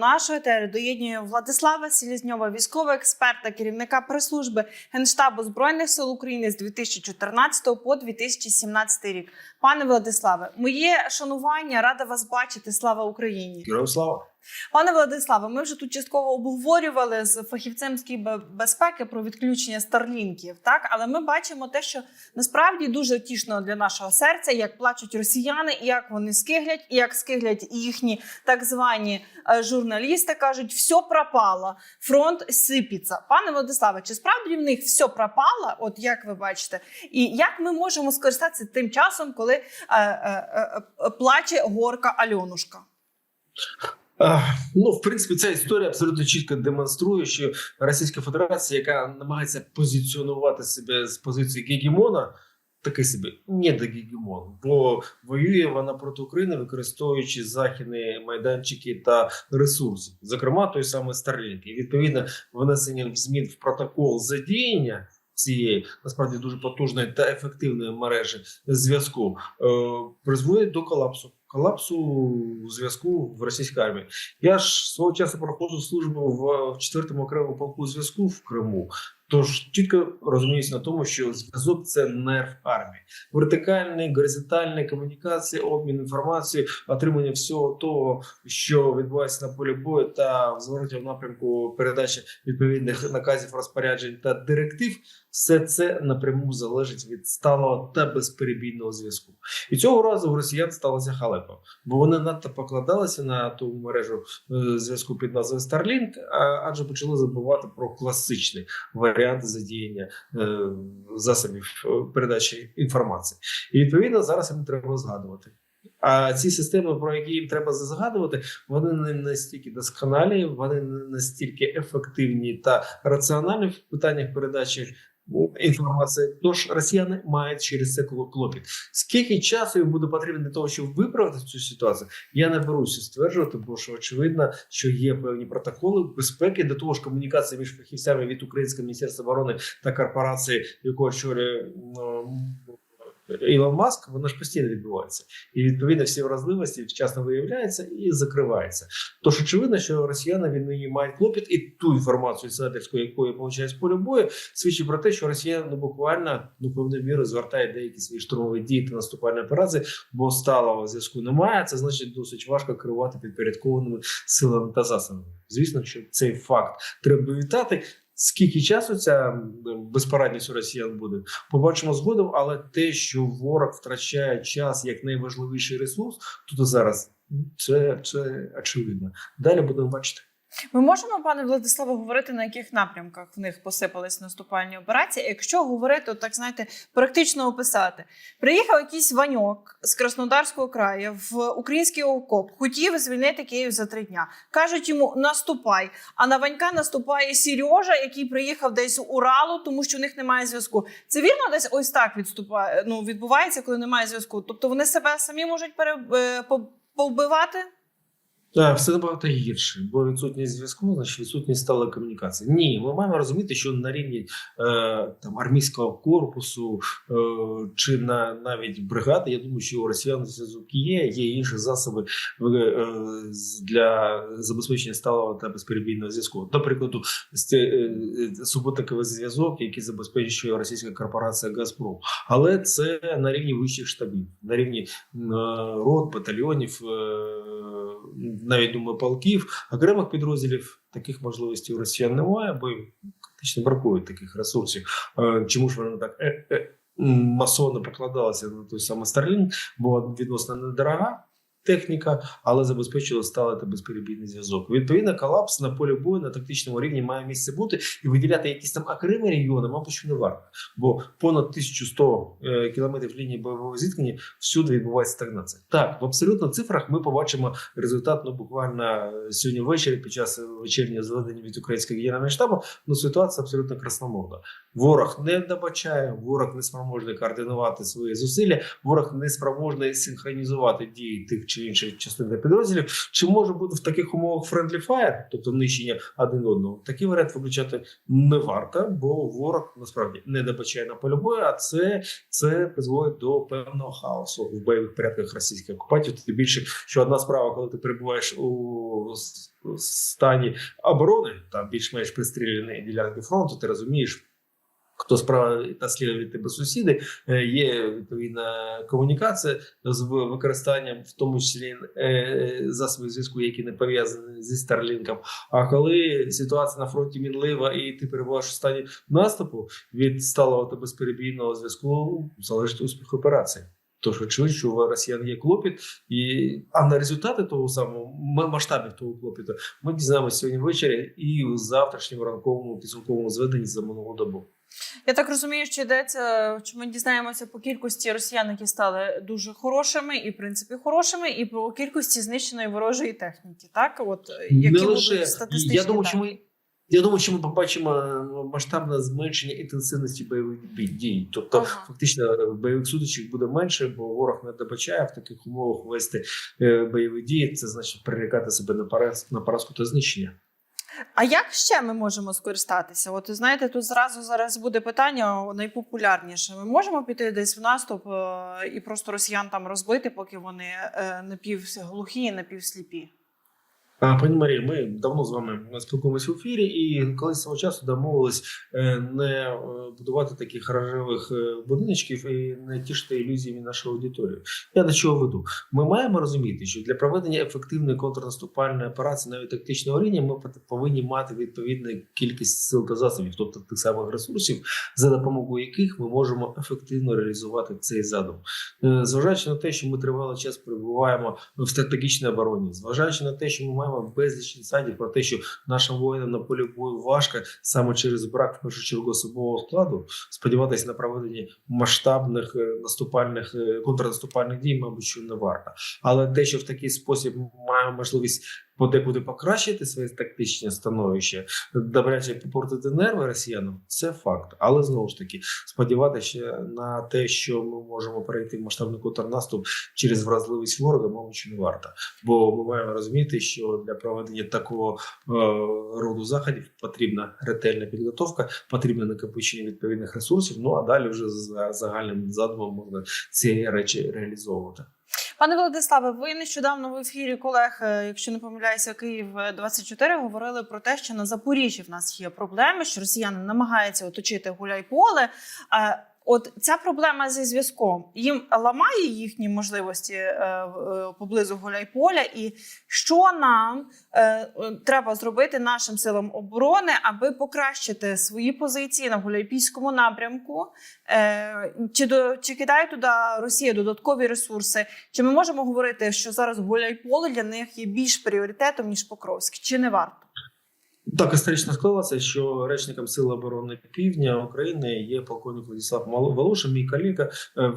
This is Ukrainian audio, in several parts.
нашого етери доєднює Владислава Селізньова, військова експерта, керівника прес-служби Генштабу Збройних сил України з 2014 по 2017 рік. Пане Владиславе, моє шанування, рада вас бачити. Слава Україні! Героям слава! Пане Владиславе, ми вже тут частково обговорювали з фахівцем з кібербезпеки про відключення старлінків. Так, але ми бачимо те, що насправді дуже тішно для нашого серця, як плачуть росіяни, і як вони скиглять, і як скиглять їхні так звані е, журналісти. кажуть, все пропало, фронт сипеться. Пане Владиславе, чи справді в них все пропало? От як ви бачите, і як ми можемо скористатися тим часом, коли е, е, е, е, плаче горка Альонушка? Ну, в принципі, ця історія абсолютно чітко демонструє, що Російська Федерація, яка намагається позиціонувати себе з позиції гегемона, такий собі недогегемон, бо воює вона проти України, використовуючи західні майданчики та ресурси, зокрема той самий Starlink. І відповідно внесення змін в протокол задіяння. Цієї насправді дуже потужної та ефективної мережі зв'язку е, призводить до колапсу. Колапсу зв'язку в російській армії. Я ж свого часу проходжу службу в 4-му окремому полку зв'язку в Криму. Тож чітко розуміюсь на тому, що зв'язок це нерв армії, вертикальний, горизонтальний комунікація, обмін інформацією, отримання всього того, що відбувається на полі бою, та в зворотньому напрямку передачі відповідних наказів, розпоряджень та директив. Все це напряму залежить від сталого та безперебійного зв'язку. І цього разу в росіян сталося халепа, бо вони надто покладалися на ту мережу е, зв'язку під назвою Starlink, адже почали забувати про класичний варіант задіяння е, засобів е, передачі інформації. І відповідно зараз їм треба згадувати. А ці системи, про які їм треба згадувати, вони не настільки досконалі, вони не настільки ефективні та раціональні в питаннях передачі інформації. Тож росіяни мають через це кло- клопіт. Скільки часу їм буде потрібно для того, щоб виправити цю ситуацію, я не беруся стверджувати, бо що очевидно, що є певні протоколи безпеки до того ж комунікація між фахівцями від Українського міністерства оборони та корпорації, яку очолює Ілон Маск, воно ж постійно відбувається, і відповідно всі вразливості вчасно виявляються і закриваються. Тож очевидно, що росіяни від нині мають клопіт, і ту інформацію снайперську, яку я получаю з поля бою, свідчить про те, що росіяни ну, буквально ну певною мірою звертають деякі свої штурмові дії та наступальні операції, бо сталого зв'язку немає. Це значить досить важко керувати підпорядкованими силами та засобами. Звісно, що цей факт треба вітати. Скільки часу ця безпорадність у росіян буде, побачимо згодом. Але те, що ворог втрачає час як найважливіший ресурс, тут і зараз це, це очевидно. Далі будемо бачити. Ми можемо, пане Владиславе, говорити на яких напрямках в них посипались наступальні операції. Якщо говорити, так знаєте, практично описати, приїхав якийсь ваньок з Краснодарського краю в український окоп, хотів звільнити Київ за три дня. кажуть йому наступай. А на ванька наступає Сережа, який приїхав десь з Уралу, тому що в них немає зв'язку. Це вірно, десь ось так відступає. Ну відбувається, коли немає зв'язку. Тобто вони себе самі можуть пере, е, повбивати. Так, все набагато гірше, бо відсутність зв'язку, значить відсутність сталої комунікації. Ні, ми маємо розуміти, що на рівні е, там армійського корпусу е, чи на навіть бригади, я думаю, що у росіян зв'язок є, є інші засоби е, для забезпечення сталого та безперебійного зв'язку. До прикладу, е, е, суботниковий зв'язок, який забезпечує російська корпорація Газпром, але це на рівні вищих штабів, на рівні е, рот, батальйонів. е, навіть думаю, полків, окремих підрозділів таких можливостей у росіян немає, бо їм практично бракує таких ресурсів. Е, Чому ж вони так е, е, масово покладалися на той самий Starlink, бо відносно недорога. Техніка, але забезпечила сталий та безперебійний зв'язок. Відповідно, колапс на полі бою на тактичному рівні має місце бути і виділяти якісь там окремі регіони, мабуть, що не варто. Бо понад 1100 е, кілометрів лінії бойового зіткнення всюди відбувається стагнація. Так, в абсолютно цифрах ми побачимо результат ну буквально сьогодні ввечері під час вечірнього зведення від українського генерального штабу. Ну ситуація абсолютно красномовна. Ворог не добачає, ворог не спроможний координувати свої зусилля, ворог не спроможний синхронізувати дії тих чи чи інших частин та підрозділів, чи може бути в таких умовах friendly fire, тобто нищення один одного. Такий варіант виключати не варто, бо ворог насправді не добачає на полі бою, а це, це призводить до певного хаосу в бойових порядках російських окупантів. Тим більше, що одна справа, коли ти перебуваєш у стані оборони, там більш-менш пристріляні ділянки фронту, ти розумієш. Хто справа та від тебе сусіди, Е, є відповідна комунікація з використанням, в тому числі е, засобів зв'язку, які не пов'язані зі Старлінком. А коли ситуація на фронті мінлива і ти перебуваєш у стані наступу від сталого та безперебійного зв'язку, залежить успіх операції. Тож, очевидно, що у росіян є клопіт, і а на результати того самого масштабів того клопіту ми дізнаємося сьогодні ввечері і в завтрашньому ранковому підсумковому зведенні за минулу добу. Я так розумію, що йдеться, що ми дізнаємося по кількості росіян, які стали дуже хорошими, і в принципі хорошими, і по кількості знищеної ворожої техніки. Так, от які не лише статистичні я думаю, що ми. Я думаю, що ми побачимо масштабне зменшення інтенсивності бойових дій. Тобто, Ага. фактично, бойових сутичок буде менше, бо ворог не добачає в таких умовах вести е, бойові дії. Це значить прирікати себе на поразку та знищення. А як ще ми можемо скористатися? От знаєте, тут зразу зараз буде питання найпопулярніше. Ми можемо піти десь в наступ е, і просто росіян там розбити, поки вони е, напівглухі і напівсліпі. Пані Марія, ми давно з вами спілкуємося в ефірі, і колись свого часу домовились е, не е, будувати таких гаражевих е, будиночків і не тішити ілюзіями нашу аудиторію. Я до чого веду? Ми маємо розуміти, що для проведення ефективної контрнаступальної операції навіть тактичного рівня ми повинні мати відповідну кількість сил та засобів, тобто тих самих ресурсів, за допомогою яких ми можемо ефективно реалізувати цей задум. Зважаючи на те, що ми тривалий час перебуваємо в стратегічній обороні, зважаючи на те, що ми маємо безліч інсайдів про те, що нашим воїнам на полі бою важко саме через брак в першу чергу особового складу, сподіватися на проведення масштабних е, наступальних е, контрнаступальних дій, мабуть, що не варто. Але те, що в такий спосіб маємо можливість подекуди покращити своє тактичне становище, добряче попортити нерви росіянам, це факт. Але знову ж таки, сподіватися на те, що ми можемо перейти в масштабний контрнаступ через вразливість ворога, мабуть, не варто. Бо ми маємо розуміти, що для проведення такого е, роду заходів потрібна ретельна підготовка, потрібне накопичення відповідних ресурсів. Ну а далі вже за загальним задумом можна ці речі реалізовувати. Пане Владиславе, ви нещодавно в ефірі колег, е, якщо не помиляюся, Київ 24 говорили про те, що на Запоріжжі в нас є проблеми, що росіяни намагаються оточити гуляй-поле. Е, От ця проблема зі зв'язком їм ламає їхні можливості е, е, поблизу гуляй-поля. І що нам е, треба зробити нашим силам оборони, аби покращити свої позиції на гуляйпільському напрямку? Е, Чи до чи кидає туди Росія додаткові ресурси? Чи ми можемо говорити, що зараз гуляй-поле для них є більш пріоритетом ніж Покровськ? Чи не варто? Так історично склалося, що речником Сил оборони Півдня України є полковник Владислав Волошин, мій колега е,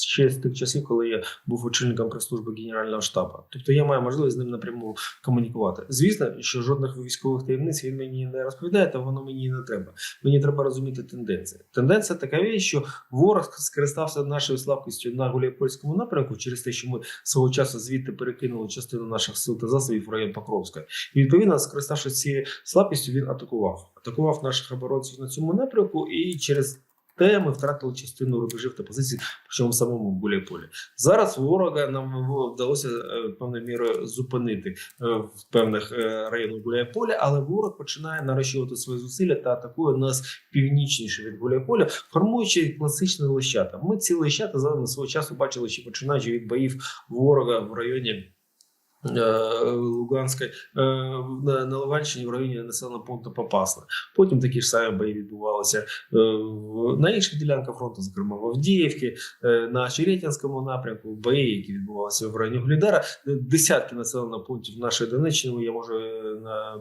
ще з тих часів, коли я був очільником прес-служби Генерального штабу. Тобто я маю можливість з ним напряму комунікувати. Звісно, що жодних військових таємниць він мені не розповідає, та воно мені не треба. Мені треба розуміти тенденції. Тенденція така віч, що ворог скористався нашою слабкістю на Гуляйпольському напрямку через те, що ми свого часу звідти перекинули частину наших сил та засобів в район Покровська. І відповідно, скориставшись цією слабкістю, він атакував. Атакував наших оборонців на цьому напрямку, і через те ми втратили частину рубежів та позицій, причому в самому Гуляйполі. Зараз ворога нам вдалося е, певною мірою зупинити е, в певних е, районах Гуляйполя, але ворог починає нарощувати свої зусилля та атакує нас північніше від Гуляйполя, формуючи класичні лищата. Ми ці лищата з вами свого часу бачили, ще починаючи від боїв ворога в районі. Е, Луганської е, на, Луганщині в районі населеного пункту Попасна. Потім такі ж самі бої відбувалися е, на інших ділянках фронту, зокрема в Авдіївці, на Черетянському напрямку, бої, які відбувалися в районі Глідара. Десятки населених пунктів нашої Донеччини я можу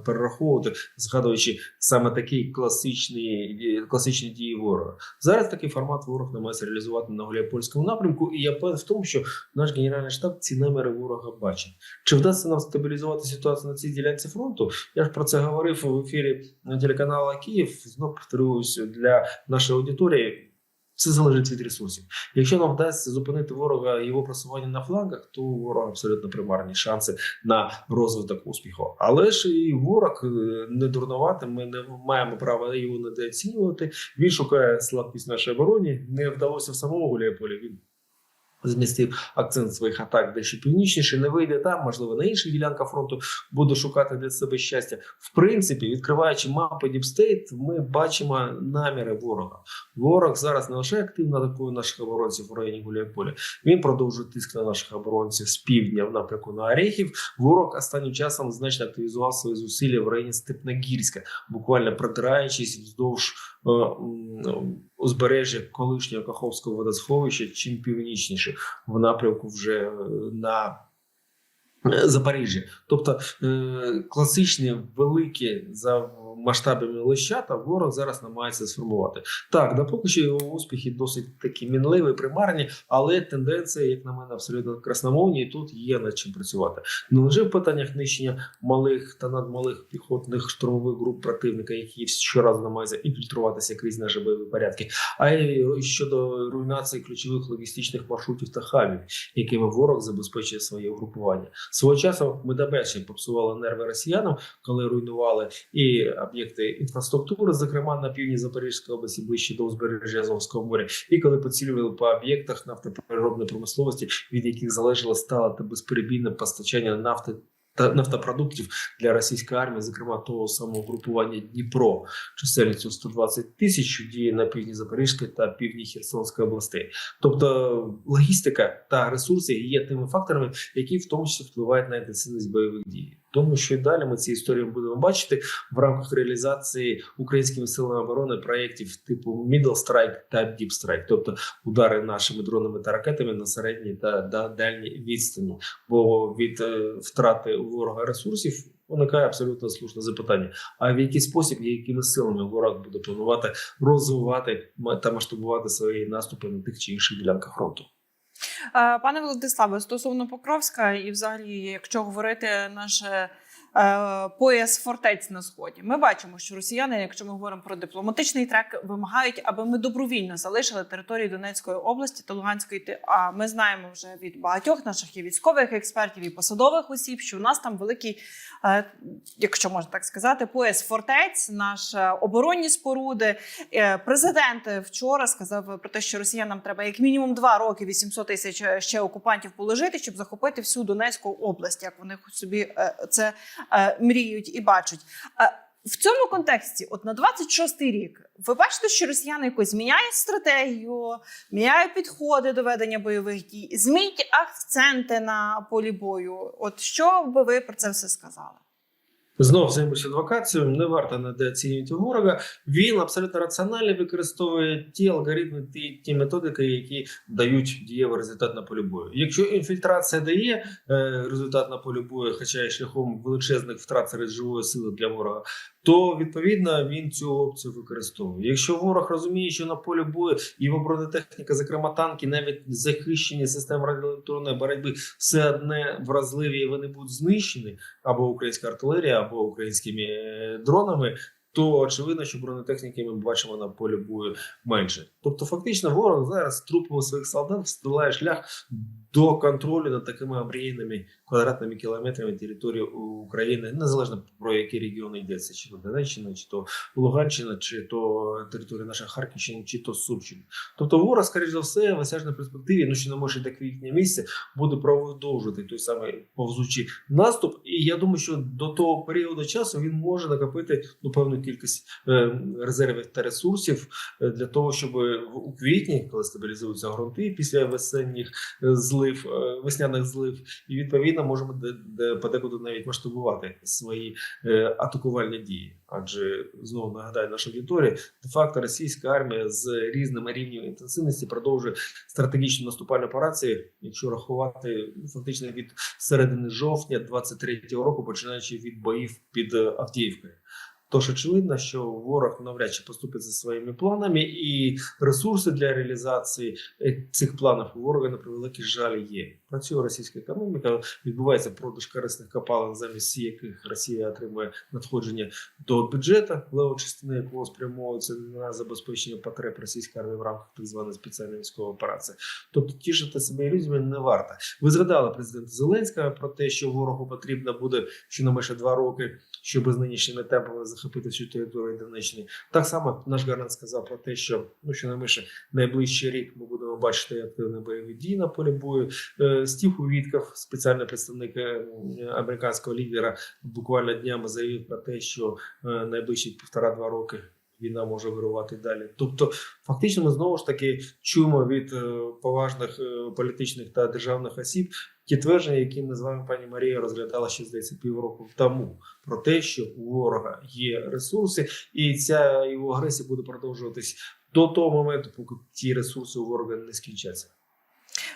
перераховувати, згадуючи саме такі класичні, класичні дії ворога. Зараз такий формат ворог намагається реалізувати на Гуляйпольському напрямку, і я певен в тому, що наш генеральний штаб ці наміри ворога бачить. Чи вдасться нам стабілізувати ситуацію на цій ділянці фронту? Я ж про це говорив в ефірі телеканалу Київ. Знов повторююсь для нашої аудиторії. Все залежить від ресурсів. Якщо нам вдасться зупинити ворога його просування на флангах, то у ворога абсолютно примарні шанси на розвиток успіху. Але ж і ворог е, не дурнувати. Ми не маємо права його недооцінювати. Він шукає слабкість в нашій обороні. Не вдалося в самому Гуляйполі. Він змістив акцент своїх атак дещо північніше. Не вийде там, можливо, на інших ділянках фронту буде шукати для себе щастя. В принципі, відкриваючи мапи Діпстейт, ми бачимо наміри ворога. Ворог зараз не лише активно атакує наших оборонців в районі Гуляйполя, він продовжує тиск на наших оборонців з півдня в напрямку на Орехів. Ворог останнім часом значно активізував свої зусилля в районі Степногірська, буквально продираючись вздовж е, м, узбережжя колишнього Каховського водосховища, чим північніше в напрямку вже е, на е, Запоріжжя. Тобто е, класичні великі за масштабами лищата ворог зараз намагається сформувати. Так, допоки що його успіхи досить такі мінливі, примарні, але тенденція, як на мене, абсолютно красномовні, і тут є над чим працювати. Не лише в питаннях нищення малих та надмалих піхотних штурмових груп противника, які щоразу намагаються інфільтруватися крізь наші бойові порядки, а й щодо руйнації ключових логістичних маршрутів та хабів, якими ворог забезпечує своє угрупування. Свого часу ми добряче попсували нерви росіянам, коли руйнували і об'єкти інфраструктури, зокрема на півдні Запорізької області, ближче до узбережжя Азовського моря, і коли поцілювали по об'єктах нафтопереробної промисловості, від яких залежало стале та безперебійне постачання нафти. Та нафтопродуктів для російської армії, зокрема того самого групування Дніпро, чисельністю 120 тисяч, що діє на півдні Запорізької та півдні Херсонської областей. Тобто логістика та ресурси є тими факторами, які в тому числі впливають на інтенсивність бойових дій. Тому що і далі ми ці історії будемо бачити в рамках реалізації українськими силами оборони проєктів типу Middle Strike та Deep Strike, тобто удари нашими дронами та ракетами на середній та да, дальній відстані. Бо від е, втрати ворога ресурсів виникає абсолютно слушне запитання: а в який спосіб і якими силами ворог буде планувати розвивати та масштабувати свої наступи на тих чи інших ділянках фронту? Е, Пане Володиславе, стосовно Покровська, і взагалі, якщо говорити наше. Е, Пояс фортець на сході. Ми бачимо, що росіяни, якщо ми говоримо про дипломатичний трек, вимагають, аби ми добровільно залишили території Донецької області та Луганської. А ми знаємо вже від багатьох наших і військових експертів, і посадових осіб, що у нас там великий, е, якщо можна так сказати, пояс фортець, наші оборонні споруди. Е, Президент вчора сказав про те, що росіянам треба як мінімум два роки 800 тисяч е, ще окупантів положити, щоб захопити всю Донецьку область, як вони собі е, це е, мріють і бачать. Е, В цьому контексті, от на 26-й рік, ви бачите, що росіяни якось міняють стратегію, міняють підходи до ведення бойових дій, змінюють акценти на полі бою. От що би ви про це все сказали? Знову займуся адвокацією. Не варто недооцінювати ворога. Він абсолютно раціонально використовує ті алгоритми, ті, ті методики, які дають дієвий результат на полі бою. Якщо інфільтрація дає е, результат на полі бою, хоча й шляхом величезних втрат серед живої сили для ворога, то відповідно він цю опцію використовує. Якщо ворог розуміє, що на полі бою його бронетехніка, зокрема танки, навіть захищені системи радіоелектронної боротьби, все одне вразливі, і вони будуть знищені або українська артилерія, або українськими е, дронами. То очевидно, що бронетехніки ми бачимо на полі бою менше. Тобто, фактично, ворог зараз трупами своїх солдат встилає шлях до контролю над такими омріяними квадратними кілометрами території України, незалежно про які регіони йдеться, чи то Донеччина, чи то Луганщина, чи то територія наша Харківщини, чи то Сумщина. Тобто, ворог, скоріш за все, в осяжній перспективі, ну що не може до квітня місяця, буде продовжувати той самий повзучий наступ. І я думаю, що до того періоду часу він може накопити ну певну кількість е, резервів та ресурсів е, для того, щоб у квітні, коли стабілізуються ґрунти після весенніх е, злив, е, весняних злив, і відповідно можемо де, де подекуди навіть масштабувати свої е, атакувальні дії. Адже знову нагадаю нашій аудиторії, де факто російська армія з різними рівнями інтенсивності продовжує стратегічну наступальну операцію, якщо рахувати ну, фактично від середини жовтня 23-го року, починаючи від боїв під е, Авдіївкою. Тож очевидно, що ворог навряд чи поступить за своїми планами, і ресурси для реалізації е, цих планів у ворога на превеликий жаль є. Працює російська економіка, відбувається продаж корисних копалин, замість яких Росія отримує надходження до бюджету, лева частина якого спрямовується на забезпечення потреб російської армії в рамках так званої спеціальної військової операції. Тобто тішити себе ілюзіями не варто. Ви згадали президента Зеленського про те, що ворогу потрібно буде щонайменше два роки, щоб з нинішніми темпами захопити всю територію Донеччини. Так само наш Гарант сказав про те, що ну щонайменше найближчий рік ми будемо бачити активні бойові дії на полі бою. Стів Увітков, спеціальний представник е, американського лідера, буквально днями заявив про те, що е, найближчі півтора-два роки. Війна може вирувати далі. Тобто, фактично, ми знову ж таки чуємо від е, поважних політичних та державних осіб ті твердження, які ми з вами, пані Марія, розглядала ще здається півроку тому, про те, що у ворога є ресурси, і ця його агресія буде продовжуватись до того моменту, поки ті ресурси у ворога не скінчаться.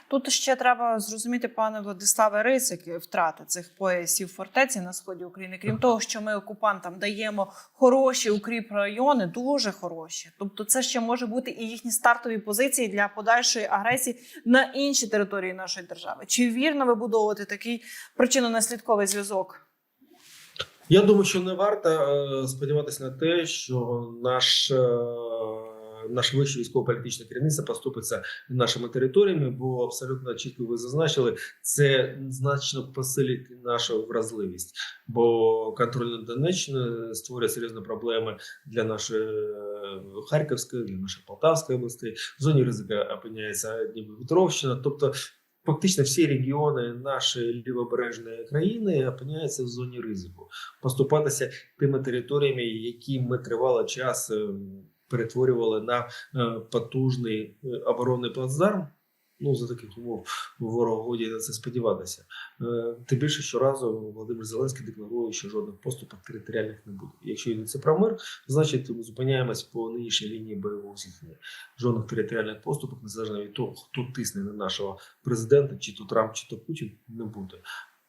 Тут ще треба зрозуміти, пане Владиславе, ризики втрати цих поясів фортеці на сході України. Крім того, що ми окупантам даємо хороші укріп райони, дуже хороші. Тобто, це ще може бути і їхні стартові позиції для подальшої агресії на інші території нашої держави. Чи вірно вибудовувати такий причинно-наслідковий зв'язок? Я думаю, що не варто е, сподіватися на те, що наш. Е, Наш вищий військово-політичне керівництво поступиться нашими територіями, бо абсолютно чітко ви зазначили, це значно посилить нашу вразливість, бо контроль над Донеччиною створює серйозні проблеми для нашої е, Харківської, для нашої Полтавської області. В зоні ризика опиняється Дніпропетровщина. Тобто, фактично всі регіони нашої лівобережної країни опиняються в зоні ризику. Поступатися тими територіями, які ми тривалий час е, перетворювали на е, потужний е, оборонний плацдарм. Ну, за таких умов ворогу годі на це сподіватися. Е, Тим більше щоразу Володимир Зеленський декларує, що жодних поступок територіальних не буде. Якщо йдеться про мир, значить ми зупиняємось по нинішній лінії бойового зіткнення. Жодних територіальних поступок, незалежно від того, хто тисне на нашого президента, чи то Трамп, чи то Путін, не буде.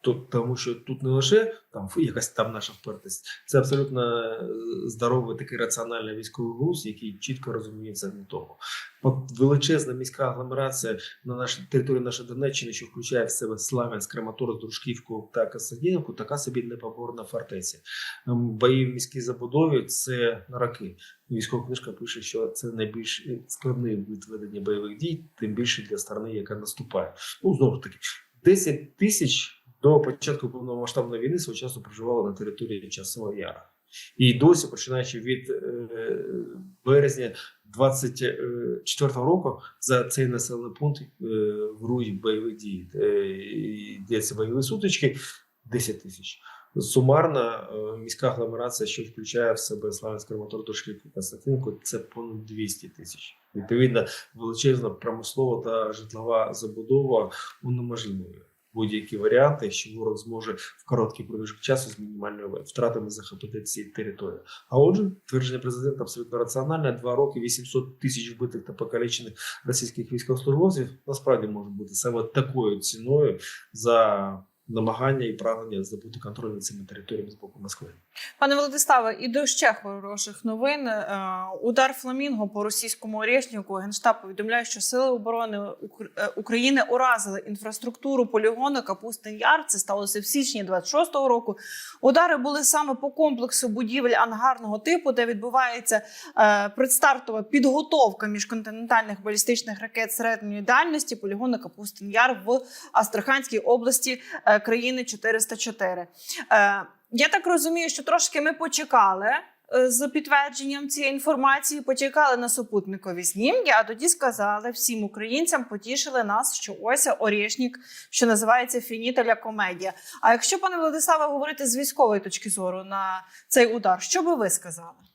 То, тому що тут не лише там якась там наша впертість, це абсолютно е, здоровий такий раціональний військовий глузд, який чітко розуміється на тому. От величезна міська агломерація на нашій території нашої Донеччини, що включає в себе Славянськ, Краматорськ, Дружківку та Касадінівку, така собі непоборна фортеця. Ем, Бої в міській забудові це на роки. Військова книжка пише, що це найбільш складний вид ведення бойових дій, тим більше для сторони, яка наступає. Ну знову ж таки, 10 тисяч до початку повномасштабної війни свого часу проживало на території Часового Яра. І досі, починаючи від е, березня 24-го року, за цей населений пункт е, врують бойові дії. Е, йдеться бойові сутички 10 тисяч. Сумарна е, міська агломерація, що включає в себе Славянськ, Краматор, Дошківку, Константинку, це понад 200 тисяч. Відповідно, величезна промислова та житлова забудова унеможливує будь-які варіанти, що ворог зможе в короткий проміжок часу з мінімальною втратами захопити ці території. А отже, твердження президента абсолютно раціональне: два роки 800 тисяч вбитих та покалічених російських військовослужбовців насправді може бути саме такою ціною за намагання і прагнення здобути контроль над цими територіями з боку Москви. Пане Владиславе, і до ще хороших новин. Е, Удар Фламінго по російському Орєшніку Генштаб повідомляє, що сили оборони е, України уразили інфраструктуру полігону Капустин Яр. Це сталося в січні 26-го року. Удари були саме по комплексу будівель ангарного типу, де відбувається е, предстартова підготовка міжконтинентальних балістичних ракет середньої дальності полігону Капустин Яр в Астраханській області країни 404. Е, я так розумію, що трошки ми почекали е, з підтвердженням цієї інформації, почекали на супутникові знімки, а тоді сказали всім українцям, потішили нас, що ось Орєшнік, що називається Фініталя комедія. А якщо, пане Владиславе, говорити з військової точки зору на цей удар, що би ви сказали?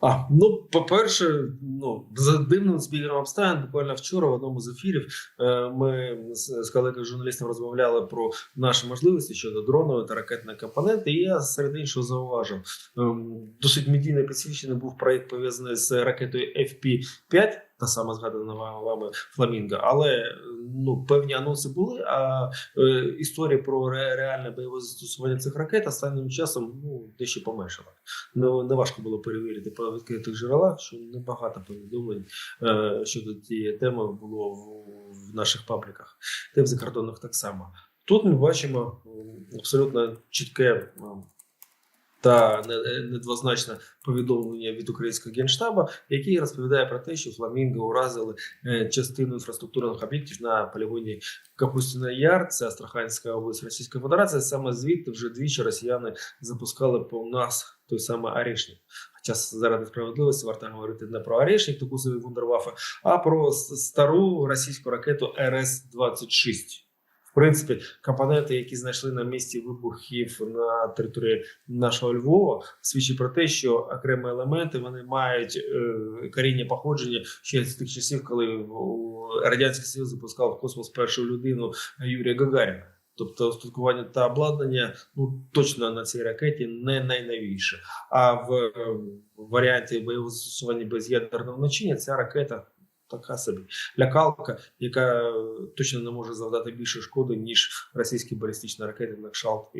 А ну, по-перше, ну за дивним збігом обставин, буквально вчора в одному з ефірів е, ми з, колегою журналістом розмовляли про наші можливості щодо дронової та ракетної компоненти. І я серед іншого зауважив ем, досить медійно підсвічений був проєкт пов'язаний з ракетою FP-5. Та сама згадана вами Фламінго. Але ну певні анонси були. А е, історія про ре- реальне бойове застосування цих ракет останнім часом ну дещо помешала. Ну не було перевірити по відкритих джерелах, що небагато повідомлень е, щодо цієї теми було в, в наших пабліках, та в закордонних так само. Тут ми бачимо абсолютно чітке та не- недвозначне повідомлення від українського генштабу, який розповідає про те, що фламінго уразили е, частину інфраструктурних об'єктів на полігоні Капустіна Яр, це Астраханська область Російської Федерації. Саме звідти вже двічі росіяни запускали по нас той самий Арішник. Хоча заради справедливості варто говорити не про Арішник, таку собі вундервафа, а про стару російську ракету РС-26. В принципі, компоненти, які знайшли на місці вибухів на території нашого Львова, свідчить про те, що окремі елементи вони мають е, коріння походження ще з тих часів, коли радянський Союз запускав в космос першу людину Юрія Гагаріна. Тобто устаткування та обладнання ну точно на цій ракеті не найновіше. А в е, варіанті бойового застосування без ядерного начиння ця ракета така собі лякалка, яка е, точно не може завдати більше шкоди, ніж російські балістичні ракети на кшалт е,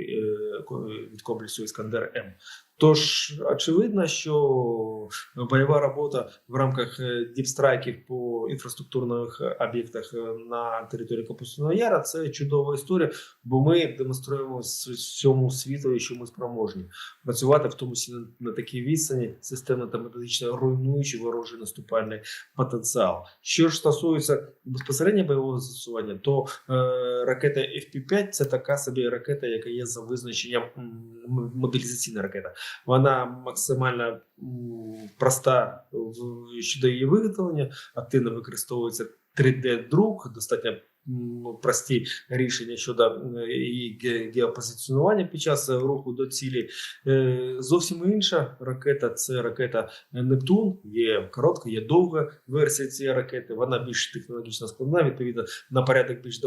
від комплексу Іскандер М. Тож очевидно, що бойова робота в рамках е, діпстрайків по інфраструктурних е, об'єктах е, на території Капустиного Яра це чудова історія, бо ми демонструємо всьому світу, що ми спроможні працювати в тому числі на, такій відстані, системно та методично руйнуючи ворожий наступальний потенціал. Що ж стосується безпосередньо бойового застосування, то е, ракета FP5 це така собі ракета, яка є за визначенням мобілізаційна ракета. Вона максимально проста щодо її виготовлення, активно використовується 3D-друк, достатньо м, прості рішення щодо е, її ге- геопозиціонування під час е, руху до цілі. Е, Зовсім інша ракета це ракета Нептун. Є коротка, є довга версія цієї ракети. Вона більш технологічно складна, відповідно на порядок більш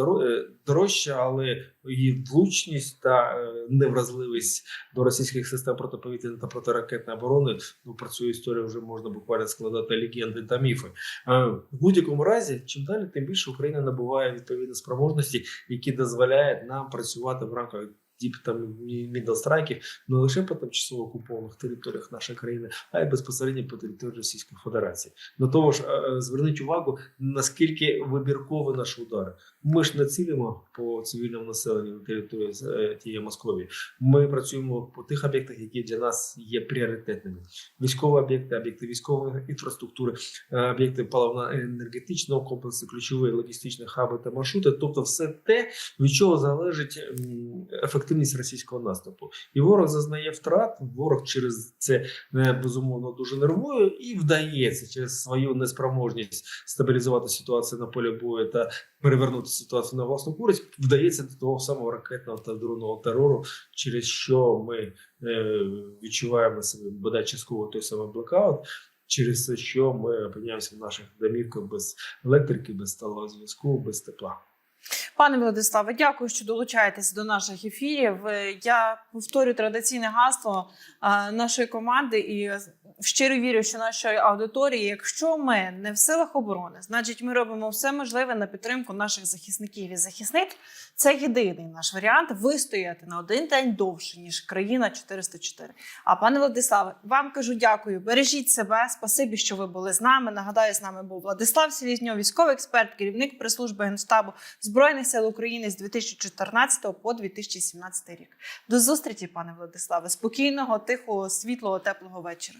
дорожча, але її влучність та невразливість до російських систем протиповітряної та протиракетної оборони. Ну про цю історію вже можна буквально складати легенди та міфи. В будь-якому разі, чим далі, тим більше Україна набуває відповідні спроможності, які дозволяють нам працювати в рамках діп там мідл-страйків не лише по тимчасово окупованих територіях нашої країни, а й безпосередньо по території Російської Федерації. До того ж, е, е, зверніть увагу, наскільки вибіркові наші удари. Ми ж не цілимо по цивільному населенню на території е, тієї Московії. Ми працюємо по тих об'єктах, які для нас є пріоритетними: військові об'єкти, об'єкти військової інфраструктури, е, об'єкти паливно-енергетичного комплексу, ключові логістичні хаби та маршрути, тобто все те, від чого залежить ефективність російського наступу. І ворог зазнає втрат. Ворог через це е, безумовно дуже нервує і вдається через свою неспроможність стабілізувати ситуацію на полі бою та перевернути ситуацію на власну користь. Вдається до того самого ракетного та дронного терору, через що ми е, відчуваємо себе бодай частково той самий блекаут. Через що ми опиняємося в наших домівках без електрики, без сталого зв'язку, без тепла. Пане Владиславе, дякую, що долучаєтесь до наших ефірів. Е, Я повторю традиційне гасло е, нашої команди і щиро вірю, що нашої аудиторії, якщо ми не в силах оборони, значить ми робимо все можливе на підтримку наших захисників і захисниць. Це єдиний наш варіант вистояти на один день довше ніж країна 404. А пане Владиславе, вам кажу дякую. Бережіть себе. Спасибі, що ви були з нами. Нагадаю, з нами був Владислав Селізньов, військовий експерт, керівник прес-служби генштабу збройних сил України з 2014 по 2017 рік. До зустрічі, пане Владиславе. Спокійного, тихого, світлого, теплого вечора.